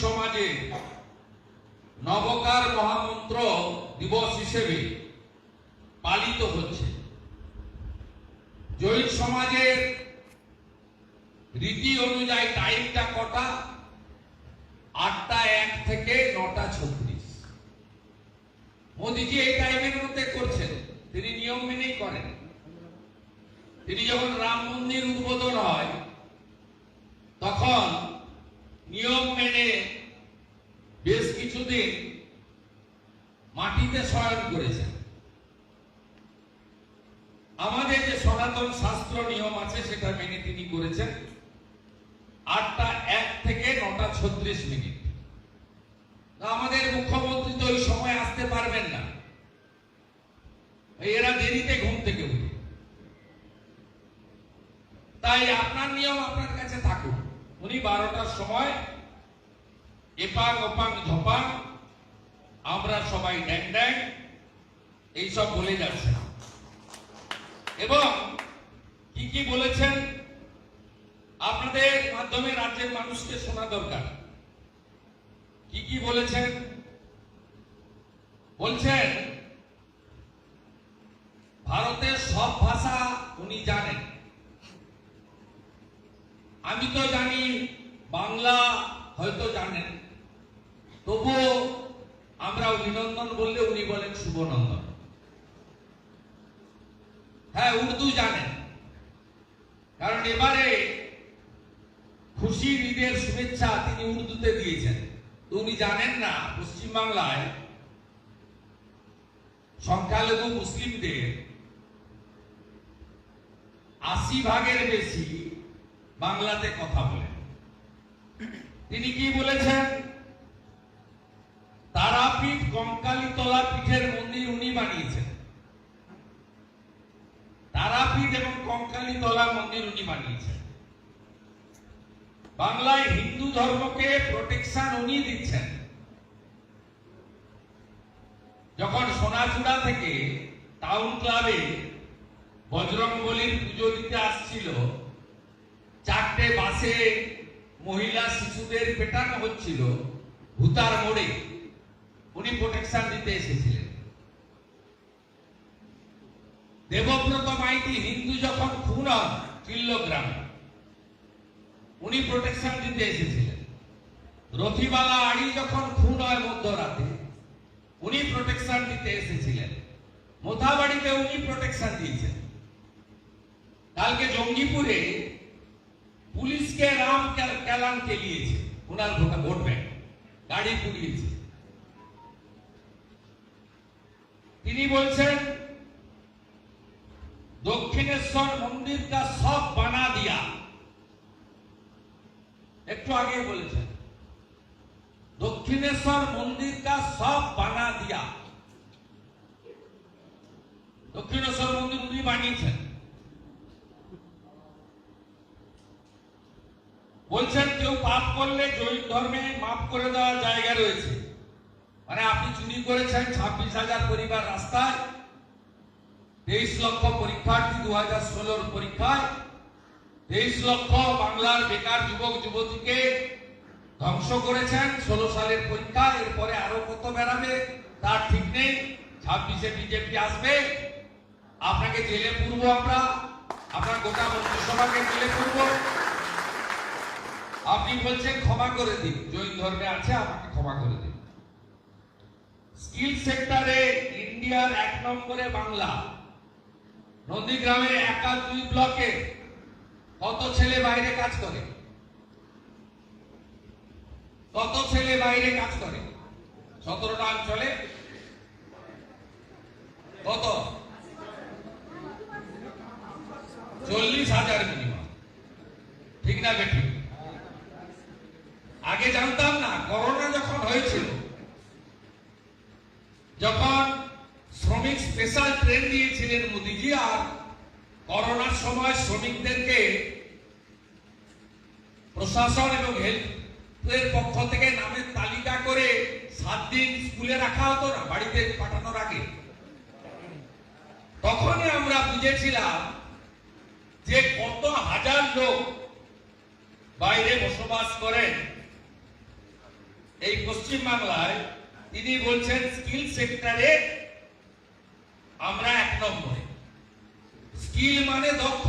সমাজে নবকার মহামন্ত্র দিবস হিসেবে পালিত হচ্ছে। জৈন সমাজের রীতি অনুযায়ী টাইমটা কটা? আটটা এক থেকে নটা ছত্রিশ। মোদিজি এই টাইমের মধ্যে করছেন, তিনি নিয়ম মেনেই করেন। তিনি যখন রাম মন্দির উদ্বোধন হয়, তখন নিয়ম মেনে বেশ কিছুদিন মাটিতে শয়ন করেছেন আমাদের যে সনাতন শাস্ত্র নিয়ম আছে, সেটা মেনে তিনি করেছেন। আটটা এক থেকে নটা ছত্রিশ মিনিট। আমাদের মুখ্যমন্ত্রী তো ওই সময় আসতে পারবেন না। এরা দেরিতে ঘুম থেকে উঠে। তাই আপনার নিয়ম আপনার কাছে থাকুক। উনি বারোটার সময় এপাং ওপাং ঝপাং আমরা সবাই ড্যাং ড্যাং, এইসব বলে যাচ্ছেন এবং কি কি বলেছেন? আপনাদের মাধ্যমে রাজ্যের মানুষকে শোনা দরকার। কি কি বলেছেন? বলছেন, ভারতের সব ভাষা উনি জানেন। আমি তো জানি, বাংলা হয়তো জানেন। তবুও আমরা অভিনন্দন বললে উনি বলেন শুভনন্দন। হ্যাঁ উর্দু জানেন। কারণ এবারে খুশির ঈদের শুভেচ্ছা তিনি উর্দুতে দিয়েছেন। উনি জানেন না, পশ্চিমবাংলায় সংখ্যালঘু মুসলিমদের আশি ভাগের বেশি বাংলাতে কথা বলেন তিনি কি বলেছেন? তারাপীঠ কঙ্কালীতলা পীঠের মন্দির উনি বানিয়েছেন। তারাপীঠ এবং কঙ্কালীতলা মন্দির উনি বানিয়েছেন। বাংলায় হিন্দু ধর্মকে প্রোটেকশন উনি দিচ্ছেন। যখন সোনাচূড়া থেকে টাউন ক্লাবে বজরং বলির পুজো দিতে আসছিল চারটে বাসে মহিলা শিশুদের পেটানো হচ্ছিল ভূতার মোড়ে। উনি প্রোটেকশন দিতে এসেছিলেন। দেবব্রত মাইতি হিন্দু যখন খুন হন উনি প্রোটেকশন দিতে এসেছিলেন। রথিবালা আড়ি যখন খুন হয় মধ্যরাতে, উনি প্রোটেকশন দিতে এসেছিলেন। মোথাবাড়িতে উনি প্রোটেকশন দিয়েছেন। কালকে জঙ্গিপুরে পুলিশকে রাম কে- কেলান কেলিয়েছে ওনার ভোটা ব্যাংক। গাড়ি পুড়িয়েছে। তিনি বলছেন, দক্ষিণেশ্বর মন্দির কা সব বানা দিয়া। একটু আগে বলেছেন, দক্ষিণেশ্বর মন্দির কা সব বানা দিয়া। দক্ষিণেশ্বর মন্দির উনি বানিয়েছেন বলছেন কেউ পাপ করলে জৈন ধর্মে মাফ করে দেওয়ার জায়গা রয়েছে। মানে আপনি চুরি করেছেন, ছাব্বিশ হাজার পরিবার রাস্তায়, তেইশ লক্ষ পরীক্ষার্থী দু হাজার ষোলোর পরীক্ষায়, তেইশ লক্ষ বাংলার বেকার যুবক, যুবতীকে ধ্বংস করেছেন ষোলো সালের পরীক্ষা, এরপরে আরও কত বেড়াবে তার ঠিক নেই, ছাব্বিশে বিজেপি আসবে। আপনাকে জেলে পুরবো আমরা আপনার গোটা মন্ত্রিসভাকে জেলে পুরবো। আপনি বলছেন ক্ষমা করে দিন। জৈন ধর্মে আছে, আমাকে ক্ষমা করে দিন। স্কিল সেক্টরে ইন্ডিয়ার এক নম্বরে বাংলা। নন্দীগ্রামের একা দুই ব্লকে কত ছেলে বাইরে কাজ করে? কত ছেলে বাইরে কাজ করে? সতেরোটা অঞ্চলে কত? চল্লিশ হাজার মিনিমাম ঠিক না বেঠিক আগে জানতাম না করোনা যখন হয়েছিল। যখন শ্রমিক স্পেশাল ট্রেন দিয়েছিলেন মোদিজি আর করোনার সময় শ্রমিকদেরকে প্রশাসন এবং হেলথের পক্ষ থেকে নামের তালিকা করে সাত দিন স্কুলে রাখা হতো না, বাড়িতে পাঠানোর আগে। তখনই আমরা বুঝেছিলাম যে কত হাজার লোক বাইরে বসবাস করেন। এই পশ্চিম বাংলায় তিনি বলছেন, স্কিল সেক্টরে আমরা এক নম্বরে। স্কিল মানে দক্ষ।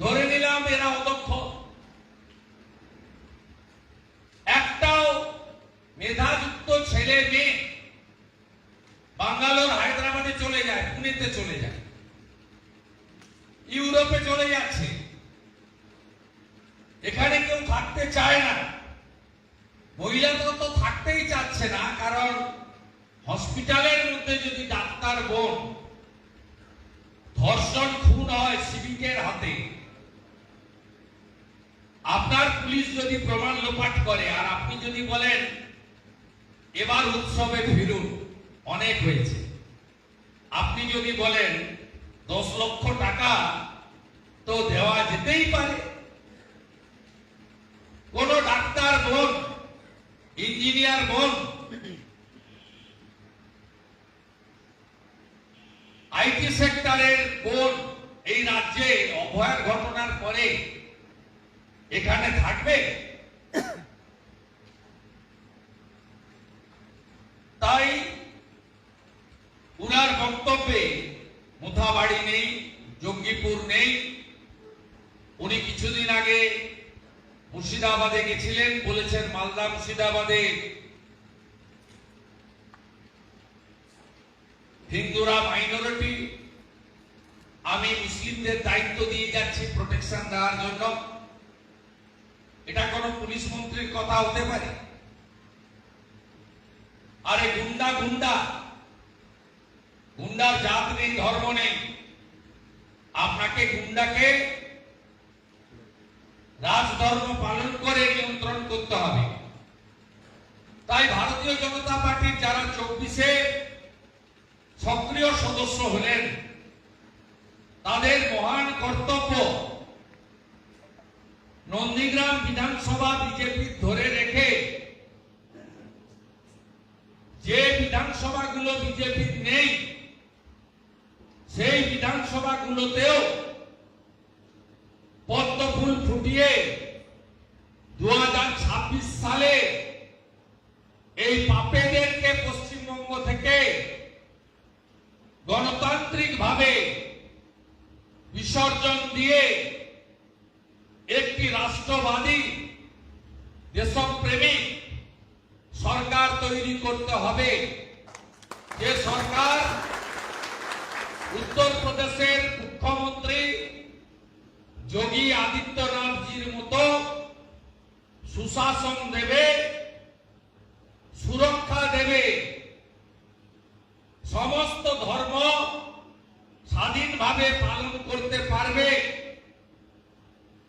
ধরে নিলাম এরা অদক্ষ। একটাও মেধাযুক্ত ছেলে মেয়ে বাঙ্গালোর হায়দ্রাবাদে চলে যায়, পুনেতে চলে যায়, ইউরোপে চলে যাচ্ছে। হসপিটালের মধ্যে যদি ডাক্তার বোন ধর্ষণ খুন হয় সিভিকের হাতে, আপনার পুলিশ যদি প্রমাণ লোপাট করে, আর আপনি যদি বলেন, এবার উৎসবে ফিরুন অনেক হয়েছে। আপনি যদি বলেন, দশ লক্ষ টাকা তো দেওয়া যেতেই পারে কোন ডাক্তার বোন, ইঞ্জিনিয়ার বোন আইটি সেক্টরের বোন এই রাজ্যে অভয়ার ঘটনার পরে এখানে থাকবে? তাই উনার বক্তব্যে মুথাবাড়ি নেই, জঙ্গিপুর নেই। উনি কিছুদিন আগে মুর্শিদাবাদে গেছিলেন, বলেছেন মালদা মুর্শিদাবাদে হিন্দুরা মাইনরিটি আমি মুসলিমদের দায়িত্ব দিয়ে যাচ্ছি প্রোটেকশন দেওয়ার জন্য। এটা কোন পুলিশ মন্ত্রীর কথা হতে পারে? আরে গুন্ডা গুন্ডা, গুন্ডার জাত নেই, ধর্ম নেই। আপনাকে গুন্ডাকে রাজধর্ম পালন করে নিয়ন্ত্রণ করতে হবে। তাই ভারতীয় জনতা পার্টির যারা চব্বিশে সক্রিয় সদস্য হলেন। তাদের মহান কর্তব্য নন্দীগ্রাম বিধানসভা বিজেপি ধরে রেখে যে বিধানসভাগুলো বিজেপির নেই, সেই বিধানসভাগুলোতেও পদ্ম ফুল ফুটিয়ে দু সালে এই পাপেদেরকে পশ্চিমবঙ্গ থেকে গণতান্ত্রিক ভাবে বিসর্জন দিয়ে একটি রাষ্ট্রবাদী দেশপ্রেমিক সরকার তৈরি করতে হবে যে সরকার উত্তরপ্রদেশের মুখ্যমন্ত্রী যোগী আদিত্যনাথজির মতো সুশাসন দেবে, সুরক্ষা দেবে, সমস্ত ধর্ম স্বাধীনভাবে পালন করতে পারবে।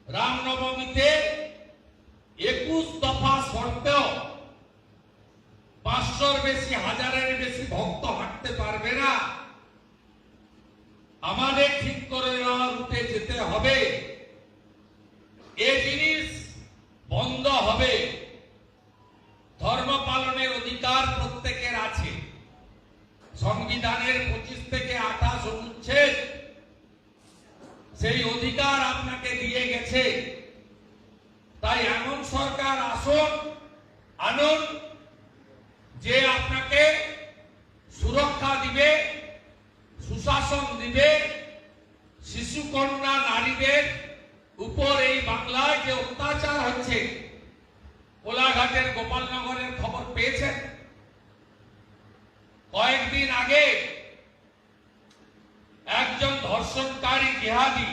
রামনবমীতে একুশ দফা শর্তেও পাঁচশোর বেশি, হাজারের বেশি ভক্ত হাঁটতে পারবে না। আমাদের ঠিক করে নেওয়া রুটে যেতে হবে এ জিনিস বন্ধ হবে ধর্ম পালনের অধিকার প্রত্যেকের আছে সংবিধানের পঁচিশ থেকে আঠাশ অনুচ্ছেদ সেই অধিকার আপনাকে দিয়ে গেছে তাই এমন সরকার আসুন আনুন যে আপনাকে সুরক্ষা দিবে সুশাসন দিবে শিশু কন্যা নারীদের উপর এই বাংলায় যে অত্যাচার হচ্ছে, কোলাঘাটের গোপালনগরের খবর পেয়েছেন? কয়েকদিন আগে একজন ধর্ষণকারী জিহাদি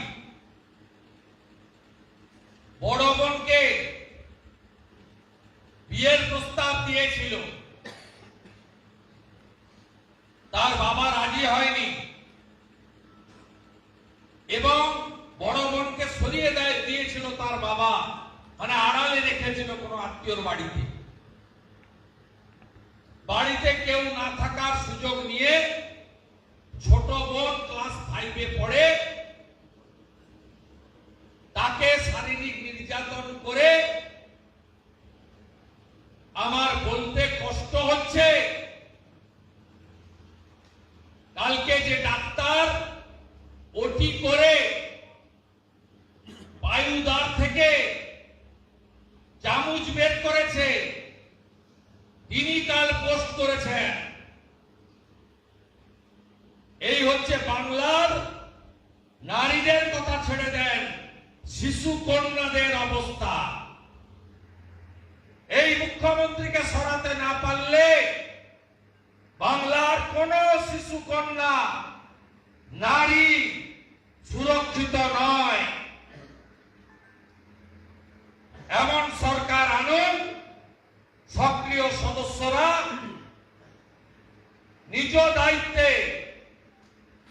বড় বোনকে বিয়ের প্রস্তাব দিয়েছিল। তার বাবা রাজি হয়নি। এবং বড় বোনকে সরিয়ে দেয়, দিয়েছিল তার বাবা। মানে আড়ালে রেখেছিল কোনো আত্মীয়র বাড়িতে। বাড়িতে কেউ না থাকার সুযোগ নিয়ে ছোট বোন ক্লাস ফাইভে পড়ে। তাকে শারীরিক নির্যাতন করে আমার বলতে কষ্ট হচ্ছে। কালকে যে ডাক্তার ওটি করে বায়ুদার থেকে চামচ বের করেছে। তিনি কাল পোস্ট করেছেন। এই হচ্ছে বাংলার নারীদের কথা ছেড়ে দেন শিশু কন্যাদের অবস্থা। এই মুখ্যমন্ত্রীকে সরাতে না পারলে বাংলার কোন শিশু কন্যা নারী সুরক্ষিত নয়। এমন সরকার আনুন সক্রিয় সদস্যরা নিজ দায়িত্বে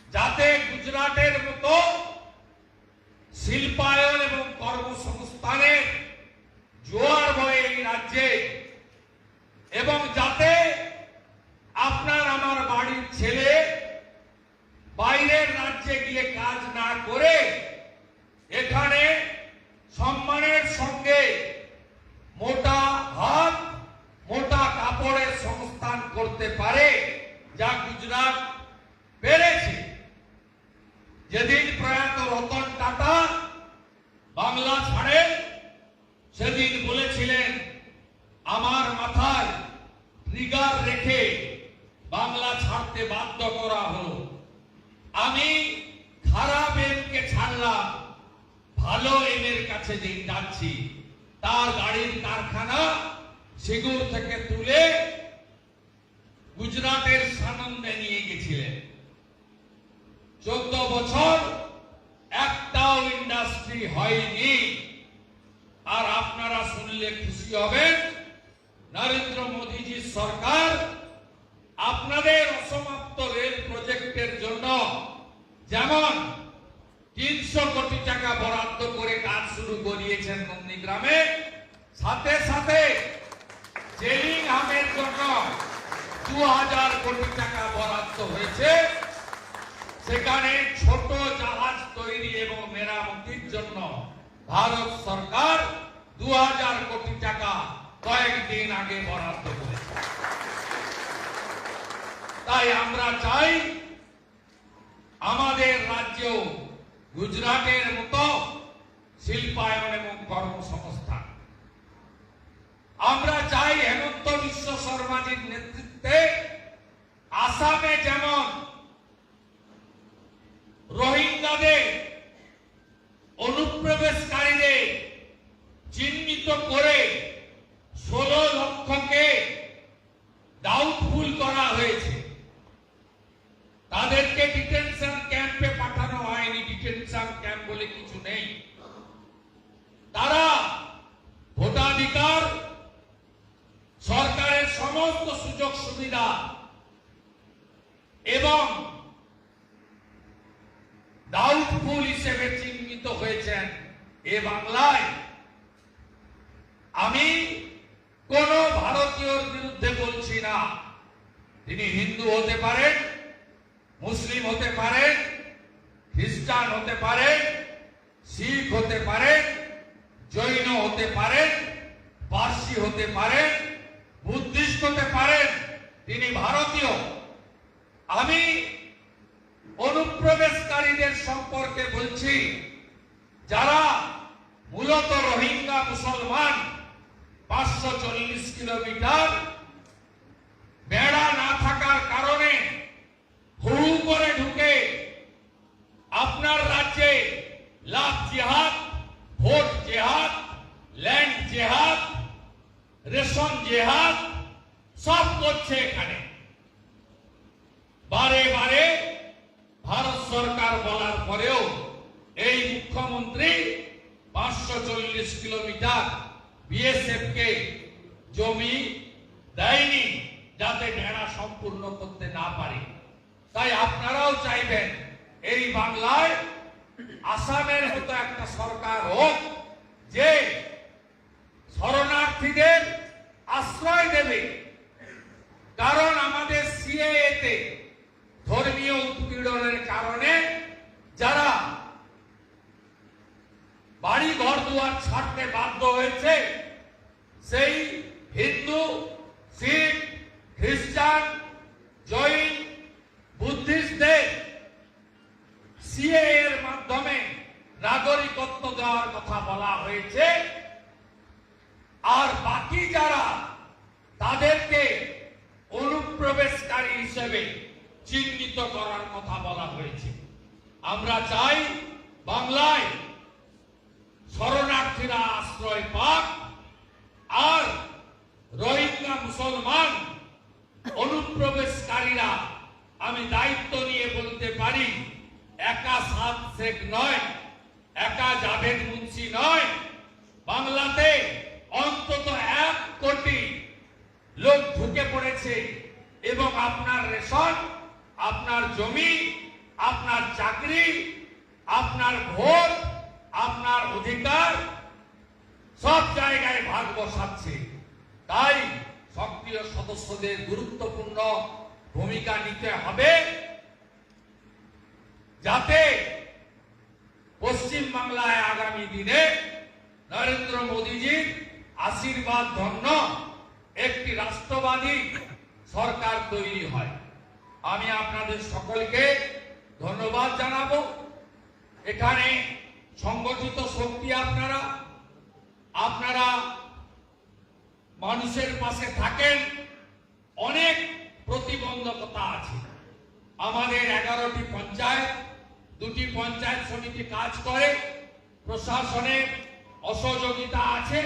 যাতে গুজরাটের মতো শিল্পায়ন এবং কর্মসংস্থানের জোয়ার বয়ে এই রাজ্যে এবং যাতে আপনার আমার বাড়ির ছেলে বাইরের রাজ্যে গিয়ে কাজ না করে এখানে সম্মানের সঙ্গে মোটা হাত মোটা কাপড়ের সংস্থান করতে পারে যা গুজরাট পেরেছে যেদিন প্রয়াত রতন টাটা বাংলা ছাড়েন সেদিন বলেছিলেন, আমার মাথায় ট্রিগার রেখে বাংলা ছাড়তে বাধ্য করা হলো। আমি খারাপ এমকে ছাড়লাম, ভালো এমের কাছে যে যাচ্ছি, তার গাড়ির কারখানা সিগুর থেকে তুলে গুজরাটের সানন্দে নিয়ে গেছিলেন চোদ্দ বছর একটাও ইন্ডাস্ট্রি হয়নি আর আপনারা শুনলে খুশি হবেন। নরেন্দ্র মোদীজির সরকার আপনাদের অসমাপ্ত রেল প্রজেক্টের জন্য যেমন তিনশো কোটি টাকা বরাদ্দ করে কাজ শুরু করিয়েছেন নন্দীগ্রামে, সাথে সাথে জেলিংহামের জন্য দু হাজার কোটি টাকা বরাদ্দ হয়েছে। সেখানে ছোট জাহাজ তৈরি এবং মেরামতির জন্য ভারত সরকার দু হাজার কোটি টাকা কয়েকদিন আগে তাই আমরা চাই আমাদের রাজ্য গুজরাটের মতো শিল্পায়ন এবং কর্মসংস্থান। আমরা চাই হেমন্ত বিশ্ব শর্মাজির নেতৃত্বে আসামে যেমন রোহিঙ্গাদের অনুপ্রবেশকারীদের চিহ্নিত করে ষোলো লক্ষকে ডাউটফুল করা হয়েছে তাদেরকে ডিটেনশন ক্যাম্পে পাঠানো হয়নি ডিটেনশন ক্যাম্প বলে কিছু নেই তারা ভোটাধিকার সরকারের সমস্ত সুযোগ সুবিধা এবং ডাউটফুল হিসেবে চিহ্নিত হয়েছেন এ বাংলায় আমি কোন ভারতীয়র বিরুদ্ধে বলছি না তিনি হিন্দু হতে পারেন মুসলিম হতে পারেন খ্রিস্টান হতে পারেন শিখ হতে পারেন জৈন হতে পারেন পার্সি হতে পারেন বুদ্ধিস্ট হতে পারেন তিনি ভারতীয়। আমি অনুপ্রবেশকারীদের সম্পর্কে বলছি, যারা মূলত রোহিঙ্গা মুসলমান, পাঁচশো চল্লিশ কিলোমিটার, বেড়া না থাকার কারণে হু করে ঢুকে আপনার রাজ্যে লাভ জেহাদ, ভোট জেহাদ, ল্যান্ড জেহাদ, রেশন জেহাদ, সব করছে এখানে। বারে বারে ভারত সরকার বলার পরেও এই মুখ্যমন্ত্রী পাঁচশো চল্লিশ কিলোমিটার বিএসএফ কে জমি দেয়নি যাতে ভেড়া সম্পূর্ণ করতে না পারে। তাই আপনারাও চাইবেন এই বাংলায় আসামের মতো একটা সরকার হোক যে শরণার্থীদের আশ্রয় দেবে। কারণ আমাদের সিএতে ধর্মীয় উৎপীড়নের কারণে যারা বাড়ি ঘর দুয়ার ছাড়তে বাধ্য হয়েছে, সেই হিন্দু শিখ খ্রিস্টান জৈন বুদ্ধিস্টদের সিএ এর মাধ্যমে নাগরিকত্ব দেওয়ার কথা বলা হয়েছে। আর বাকি যারা তাদেরকে অনুপ্রবেশকারী হিসেবে চিহ্নিত করার কথা বলা হয়েছে। আমরা চাই বাংলায় শরণার্থীরা আশ্রয় পাক আর রোহিঙ্গা মুসলমান অনুপ্রবেশকারীরা, আমি দায়িত্ব নিয়ে বলতে পারি, একা সাত শেখ নয় একা জাভেদ মুন্সি নয়, বাংলাতে অন্তত এক কোটি লোক ঢুকে পড়েছে এবং আপনার রেশন, আপনার জমি, আপনার চাকরি, আপনার ভোট, আপনার অধিকার সব জায়গায় ভাগ বসাচ্ছে। তাই সক্রিয় সদস্যদের গুরুত্বপূর্ণ ভূমিকা নিতে হবে যাতে পশ্চিম বাংলায় আগামী দিনে নরেন্দ্র মোদীজির আশীর্বাদ ধন্য একটি রাষ্ট্রবাদী সরকার তৈরি হয়। আমি আপনাদের সকলকে ধন্যবাদ জানাব। এখানে সংগঠিত শক্তি আপনারা আপনারা মানুষের পাশে থাকেন, অনেক প্রতিবন্ধকতা আছে। আমাদের এগারোটি পঞ্চায়েত দুটি পঞ্চায়েত সমিতি কাজ করে প্রশাসনের অসহযোগিতা আছে।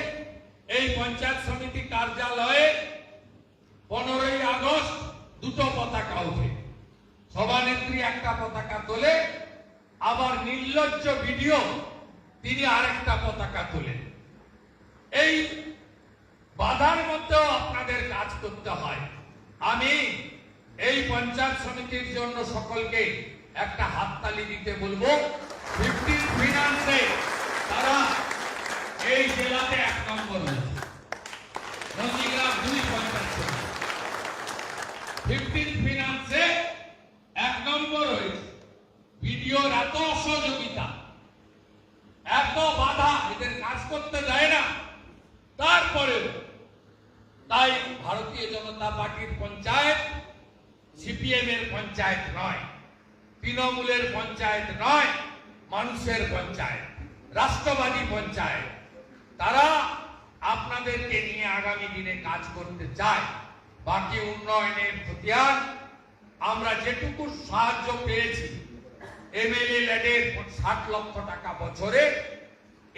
এই পঞ্চায়েত সমিতি কার্যালয়ে পনেরোই আগস্ট দুটো পতাকা ওঠে। সভানেত্রী একটা পতাকা তোলে, আবার নির্লজ্জ ভিডিও তিনি আরেকটা পতাকা তোলেন। এই বাধার মধ্যেও আপনাদের কাজ করতে হয়। আমি এই পঞ্চায়েত সমিতির জন্য সকলকে একটা হাততালি দিতে বলব। ফিফটিন ফিনান্সে তারা এই জেলাতে এক নম্বর পঞ্চায়েত ফিফটিন এক নম্বর হয়েছে। এত এত বাধা, এদের কাজ করতে না। তাই ভারতীয় জনতা পার্টির পঞ্চায়েত সিপিএম এর পঞ্চায়েত নয়। তৃণমূলের পঞ্চায়েত নয়, মানুষের পঞ্চায়েত, রাষ্ট্রবাদী পঞ্চায়েত। তারা আপনাদেরকে নিয়ে আগামী দিনে কাজ করতে চায়। বাকি উন্নয়নের খতিয়ান আমরা যেটুকু সাহায্য পেয়েছি, এমএলএ ল্যাডের ষাট লক্ষ টাকা বছরে,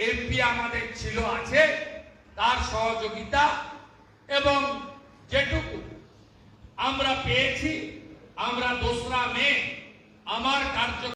এমপি আমাদের ছিল আছে, তার সহযোগিতা এবং যেটুকু আমরা পেয়েছি, আমরা দোসরা মে আমার কার্য